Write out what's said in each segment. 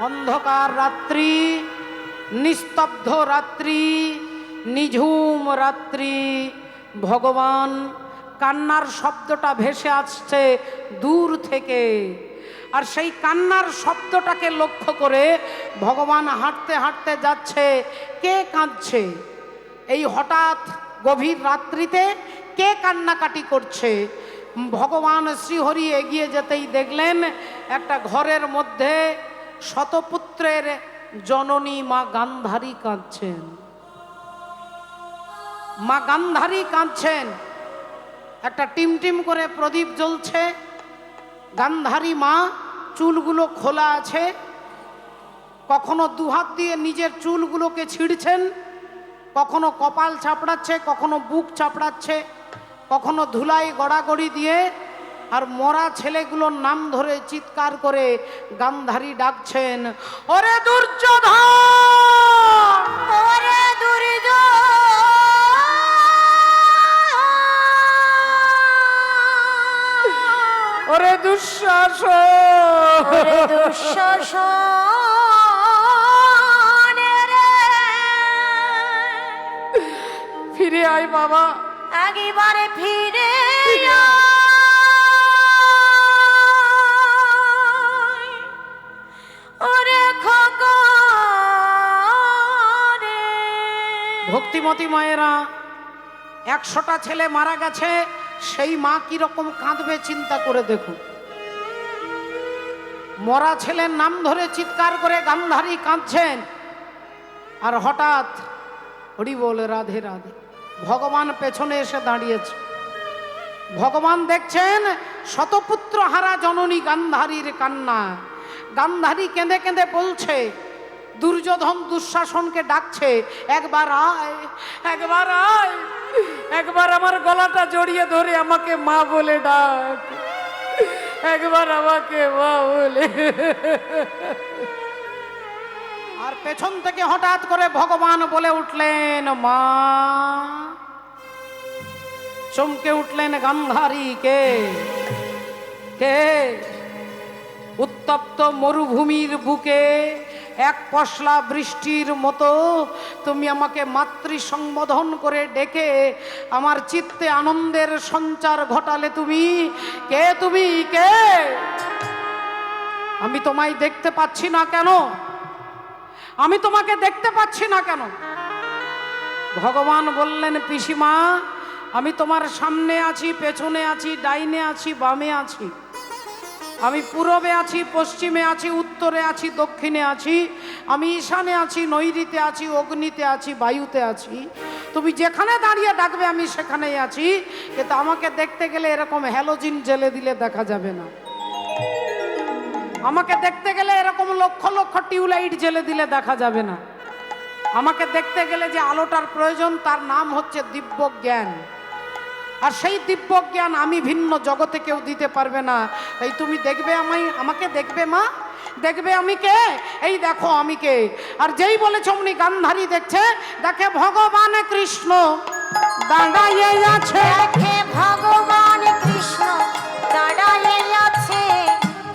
অন্ধকার রাত্রি, নিস্তব্ধ রাত্রি, নিঝুম রাত্রি। ভগবান, কান্নার শব্দটা ভেসে আসছে দূর থেকে। আর সেই কান্নার শব্দটাকে লক্ষ্য করে ভগবান হাঁটতে হাঁটতে যাচ্ছে। কে কাঁদছে? এই হঠাৎ গভীর রাত্রিতে কে কান্নাকাটি করছে? ভগবান শ্রীহরি এগিয়ে যেতেই দেখলেন একটা ঘরের মধ্যে শতপুত্রের জননী মা গান্ধারী কাঁদছেন। মা গান্ধারী কাঁদছেন। একটা টিমটিম করে প্রদীপ জ্বলছে। গান্ধারী মা, চুলগুলো খোলা আছে। কখনো দুহাত দিয়ে নিজের চুলগুলোকে ছিঁড়ছেন। কখনো কপাল চাপড়াচ্ছে, কখনো বুক চাপড়াচ্ছে। কখনো ধুলাই গড়াগড়ি দিয়ে আর মরা ছেলেগুলোর নাম ধরে চিৎকার করে গান্ধারী ডাকছেন ওরে দুর্যোধন! ওরে ওরে দুঃশ্বাস দুঃশাসন ফিরে আয় বাবা। একেবারে ফিরে আয়। ভক্তিমতী মায়েরা, একশোটা ছেলে মারা গেছে, সেই মা কীরকম কাঁদবে চিন্তা করে দেখুন। মরা ছেলের নাম ধরে চিৎকার করে গান্ধারী কাঁদছেন। আর হঠাৎ হরি বলে, রাধে রাধে, ভগবান পেছনে এসে দাঁড়িয়েছে। ভগবান দেখছেন শতপুত্র হারা জননী গান্ধারীর কান্না। গান্ধারী কেঁদে কেঁদে বলছে দুর্যোধন দুঃশাসনকে ডাকছে, একবার আয় একবার আয়, একবার আমার গলাটা জড়িয়ে ধরে আমাকে মা বলে ডাক, একবার আমাকে মা বলে আর পেছন থেকে হঠাৎ করে ভগবান বলে উঠলেন, মা। চমকে উঠলেন গান্ধারী, কে? কে? উত্তপ্ত মরুভূমির বুকে এক পশলা বৃষ্টির মতো তুমি আমাকে মাতৃ সম্বোধন করে ডেকে আমার চিত্তে আনন্দের সঞ্চার ঘটালে তুমি। কে তুমি? কে? আমি তোমায় দেখতে পাচ্ছি না কেন? আমি তোমাকে দেখতে পাচ্ছি না কেন? ভগবান বললেন, পিসিমা, আমি তোমার সামনে আছি, পেছনে আছি, ডাইনে আছি, বামে আছি। আমি পূরবে আছি, পশ্চিমে আছি, উত্তরে আছি, দক্ষিণে আছি, আমি ঈশানে আছি নৈরিতে আছি, অগ্নিতে আছি, বায়ুতে আছি। তুমি যেখানে দাঁড়িয়ে ডাকবে, আমি সেখানেই আছি। কিন্তু আমাকে দেখতে গেলে এরকম হ্যালোজিন জেলে দিলে দেখা যাবে না। আমাকে দেখতে গেলে এরকম লক্ষ লক্ষ টিউলাইট জেলে দিলে দেখা যাবে না। আমাকে দেখতে গেলে যে আলোটার প্রয়োজন, তার নাম হচ্ছে দিব্য জ্ঞান আর সেই দিব্য জ্ঞান আমি ভিন্ন জগতে কেউ দিতে পারবে না। তাই তুমি দেখবে আমায় আমাকে দেখবে মা? দেখবে আমি কে? এই দেখো আমি কে। আর যেই বলেছ অমনি গান্ধারী দেখছে দেখে ভগবান কৃষ্ণ। দাঁড়াইয়ে আছে। দেখে ভগবান কৃষ্ণ আছে।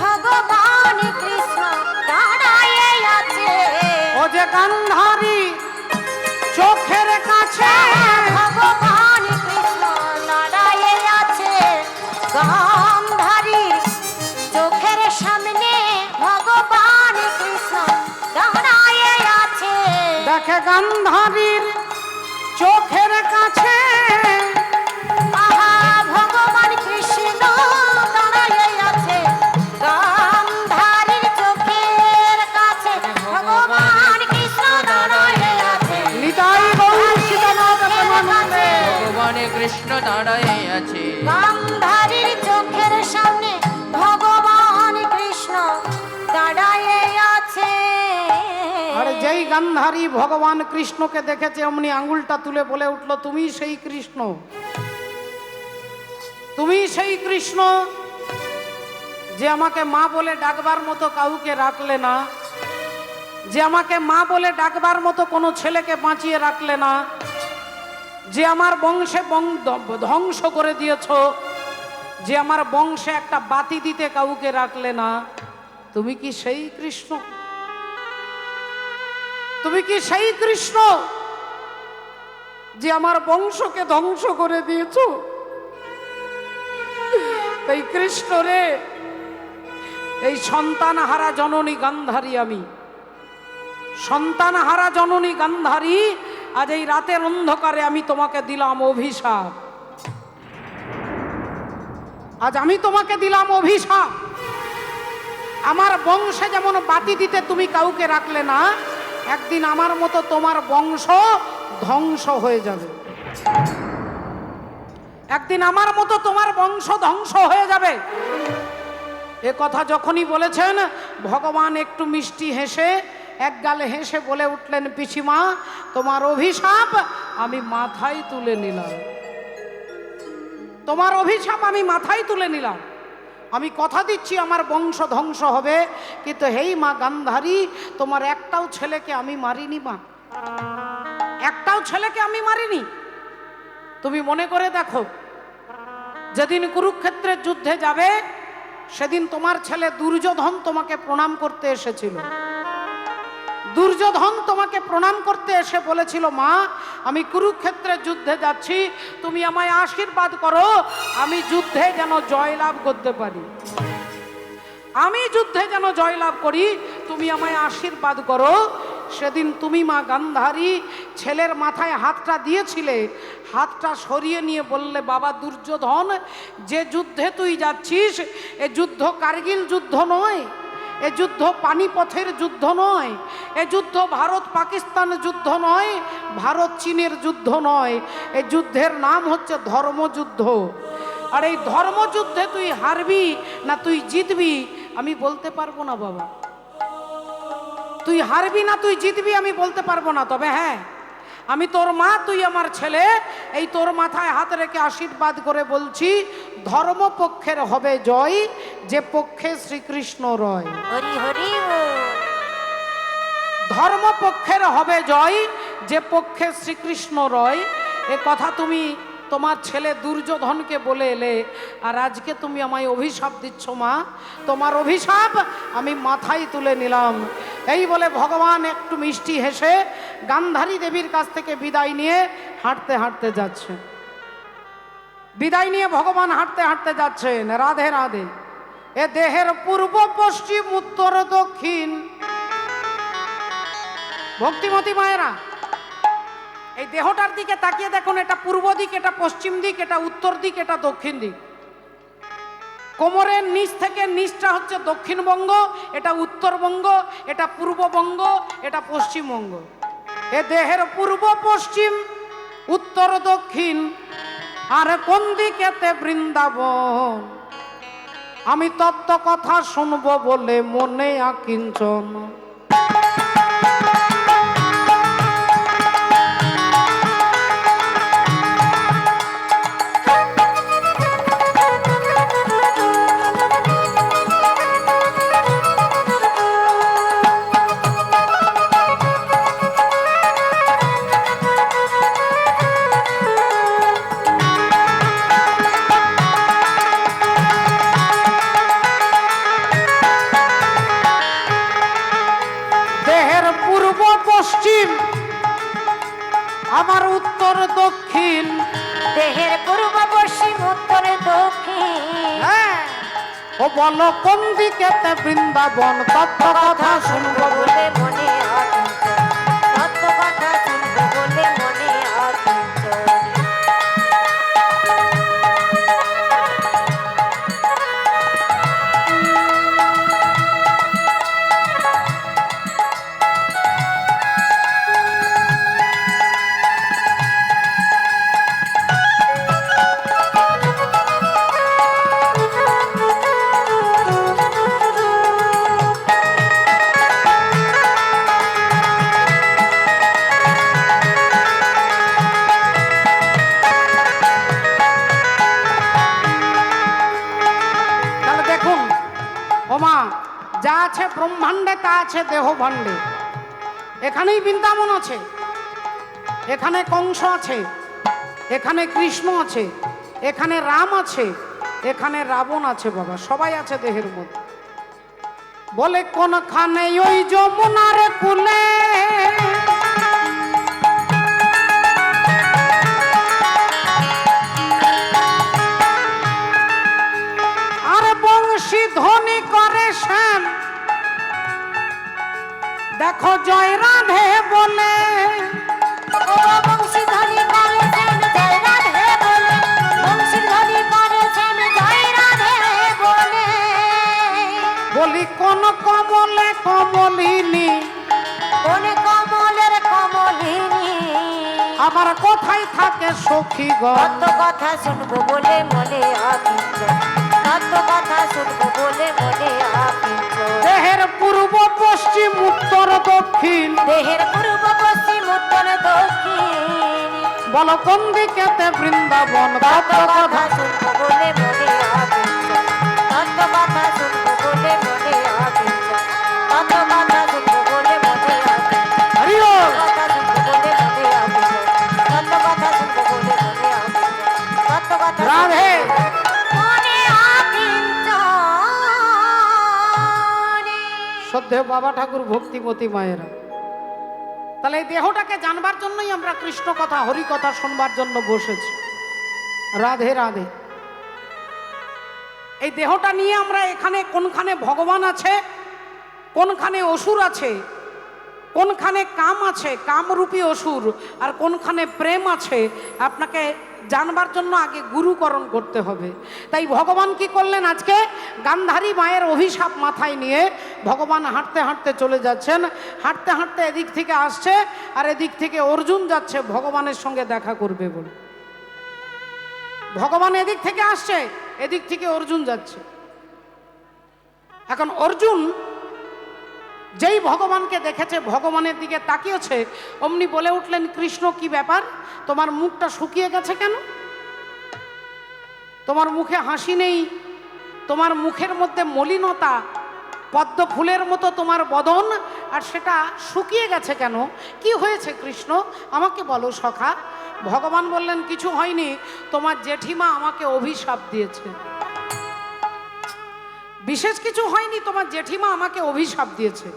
ভগবান কৃষ্ণ আছে। ও যে গান্ধারী চোখের কাছে। দাঁড়ায়ে আছে। দেখে গান্ধারীর চোখের কাছে। আহা ভগবান কৃষ্ণ দাঁড়ায়ে আছে। গান্ধারীর চোখের কাছে ভগবান কৃষ্ণ দাঁড়ায়ে আছে। নিতাই গৌর সীতানাথ প্রেমানন্দে। ভগবানে কৃষ্ণ দাঁড়ায় আছে। গান্ধারীর চোখের সামনে ভগবান যেই গান্ধারী ভগবান কৃষ্ণকে দেখেছে, অমনি আঙ্গুলটা তুলে বলে উঠল, তুমি সেই কৃষ্ণ। তুমি সেই কৃষ্ণ যে আমাকে মা বলে ডাকবার মতো কাউকে রাখলে না, যে আমাকে মা বলে ডাকবার মতো কোনো ছেলেকে বাঁচিয়ে রাখলে না, যে আমার বংশে ধ্বংস করে দিয়েছ, যে আমার বংশে একটা বাতি দিতে কাউকে রাখলে না। তুমি কি সেই কৃষ্ণ? তুমি কি সেই কৃষ্ণ যে আমার বংশকে ধ্বংস করে দিয়েছ? এই কৃষ্ণ রে, এই সন্তান হারা জননী গান্ধারী আমি। সন্তান হারা জননী গান্ধারী, আজ এই রাতের অন্ধকারে আমি তোমাকে দিলাম অভিশাপ। আজ আমি তোমাকে দিলাম অভিশাপ। আমার বংশে যেমন বাতি দিতে তুমি কাউকে রাখলে না একদিন আমার মতো তোমার বংশ ধ্বংস হয়ে যাবে। একদিন আমার মতো তোমার বংশ ধ্বংস হয়ে যাবে। এ কথা যখনই বলেছেন, ভগবান একটু মিষ্টি হেসে, এক গালে হেসে বলে উঠলেন, পিসিমা, তোমার অভিশাপ আমি মাথায় তুলে নিলাম। তোমার অভিশাপ আমি মাথায় তুলে নিলাম। আমি কথা দিচ্ছি, আমার বংশ ধ্বংস হবে। কিন্তু হেই মা গান্ধারী, তোমার একটাও ছেলেকে আমি মারিনি মা। একটাও ছেলেকে আমি মারিনি। তুমি মনে করে দেখো, যেদিন কুরুক্ষেত্রের যুদ্ধে যাবে, সেদিন তোমার ছেলে দুর্যোধন তোমাকে প্রণাম করতে এসেছিল। দুর্যোধন তোমাকে প্রণাম করতে এসে বলেছিল, মা, আমি কুরুক্ষেত্রে যুদ্ধে যাচ্ছি, তুমি আমায় আশীর্বাদ করো, আমি যুদ্ধে যেন জয়লাভ করতে পারি। আমি যুদ্ধে যেন জয়লাভ করি, তুমি আমায় আশীর্বাদ করো। সেদিন তুমি মা গান্ধারী ছেলের মাথায় হাতটা দিয়েছিলে, হাতটা সরিয়ে নিয়ে বললে, বাবা দুর্যোধন, যে যুদ্ধে তুই যাচ্ছিস, এ যুদ্ধ কার্গিল যুদ্ধ নয় এ যুদ্ধ পানিপথের যুদ্ধ নয়। এ যুদ্ধ ভারত পাকিস্তান যুদ্ধ নয়, ভারত চীনের যুদ্ধ নয়। এ যুদ্ধের নাম হচ্ছে ধর্মযুদ্ধ। আর এই ধর্মযুদ্ধে তুই হারবি না তুই জিতবি, আমি বলতে পারব না বাবা। তুই হারবি না তুই জিতবি, আমি বলতে পারব না। তবে হ্যাঁ আমি তোর মা, তুই আমার ছেলে, এই তোর মাথায় হাত রেখে আশীর্বাদ করে বলছি, ধর্মপক্ষের হবে জয় যে পক্ষে শ্রীকৃষ্ণ রয়। হরি হরি বল। ধর্মপক্ষের হবে জয় যে পক্ষে শ্রীকৃষ্ণ রয়। এ কথা তুমি তোমার ছেলে দুর্যোধনকে বলে এলে আর আজকে তুমি আমায় অভিশাপ দিচ্ছ মা। তোমার অভিশাপ আমি মাথায় তুলে নিলাম। এই বলে ভগবান একটু মিষ্টি হেসে গান্ধারী দেবীর কাছ থেকে বিদায় নিয়ে হাঁটতে হাঁটতে যাচ্ছে। বিদায় নিয়ে ভগবান হাঁটতে হাঁটতে যাচ্ছেন রাধে রাধে। এ দেহের পূর্ব, পশ্চিম, উত্তর, দক্ষিণ। ভক্তিমতী মায়েরা, এই দেহটার দিকে তাকিয়ে দেখুন, এটা পূর্ব দিক, এটা পশ্চিম দিক, এটা উত্তর দিক, এটা দক্ষিণ দিক। কোমরের নিচ থেকে নিচটা হচ্ছে দক্ষিণবঙ্গ, এটা উত্তরবঙ্গ, এটা পূর্ববঙ্গ, এটা পশ্চিমবঙ্গ। এ দেহের পূর্ব, পশ্চিম, উত্তর, দক্ষিণ, আর কোন দিকেতে বৃন্দাবন? আমি তত্ত্ব কথা শুনব বলে মনে আকিঞ্চন পশ্চিম আমার উত্তর দক্ষিণ। দেহের পূর্ব পশ্চিম উত্তর দক্ষিণ। হ্যাঁ ও বলো কোন দিকে বৃন্দাবন? তত্ত্ব কথা শুনব বলে। ব্রহ্মাণ্ডে তা আছে দেহ ভাণ্ডে এখানেই বৃন্দাবন আছে, এখানে কংস আছে, এখানে কৃষ্ণ আছে, এখানে রাম আছে, এখানে রাবণ আছে বাবা, সবাই আছে দেহের মধ্যে। বলে, কোনখানে ওই যমুনার কুলে দেখো জয় রাধে বলে। বলে। কোন কমলে কমলিনী? কোন কমলের কমলিনী? আবার কোথায় থাকে সখী গণ কত কথা শুনব বলে মনে কত কথা শুনব বলে মনে দেহের পূর্ব পশ্চিম দক্ষিণ দেহের পূর্ব পশ্চিম উত্তর দক্ষিণ। বল কোন দিকেতে বৃন্দাবন কত কথা শুনব বলে। সদ্যে বাবা ঠাকুর ভক্তিমতী মায়েরা। তাহলে এই দেহটাকে জানবার জন্যই আমরা কৃষ্ণ কথা, হরি কথা শুনবার জন্য বসেছি। রাধে রাধে। এই দেহটা নিয়ে আমরা এখানে কোনখানে ভগবান আছে, কোনখানে অসুর আছে কোনখানে কাম আছে, কামরূপী অসুর, আর কোনখানে প্রেম আছে, আপনাকে জানবার জন্য আগে গুরুকরণ করতে হবে। তাই ভগবান কি করলেন আজকে? গান্ধারী মায়ের অভিশাপ মাথায় নিয়ে ভগবান হাঁটতে হাঁটতে চলে যাচ্ছেন। হাঁটতে হাঁটতে এদিক থেকে আসছে, আর এদিক থেকে অর্জুন যাচ্ছে ভগবানের সঙ্গে দেখা করবে বলে। ভগবান এদিক থেকে আসছে, এদিক থেকে অর্জুন যাচ্ছে। এখন অর্জুন যেই ভগবানকে দেখেছে, ভগবানের দিকে তাকিয়েছে, অমনি বলে উঠলেন, কৃষ্ণ, কি ব্যাপার? তোমার মুখটা শুকিয়ে গেছে কেন? তোমার মুখে হাসি নেই? তোমার মুখের মধ্যে মলিনতা, পদ্ম ফুলের মতো তোমার বদন, আর সেটা শুকিয়ে গেছে কেন? কি হয়েছে, কৃষ্ণ? আমাকে বলো সখা। ভগবান বললেন, কিছু হয়নি। তোমার জেঠিমা আমাকে অভিশাপ দিয়েছে। বিশেষ কিছু হয়নি, তোমার জেঠিমা আমাকে অভিশাপ দিয়েছে।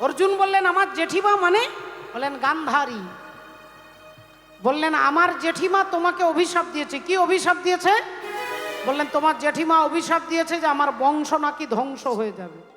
অর্জুন বললেন, আমার জেঠিমা মানে? বললেন, গান্ধারী। বললেন, আমার জেঠিমা তোমাকে অভিশাপ দিয়েছে। কি অভিশাপ দিয়েছে? বললেন, তোমার জেঠিমা অভিশাপ দিয়েছে যে আমার বংশ নাকি ধ্বংস হয়ে যাবে।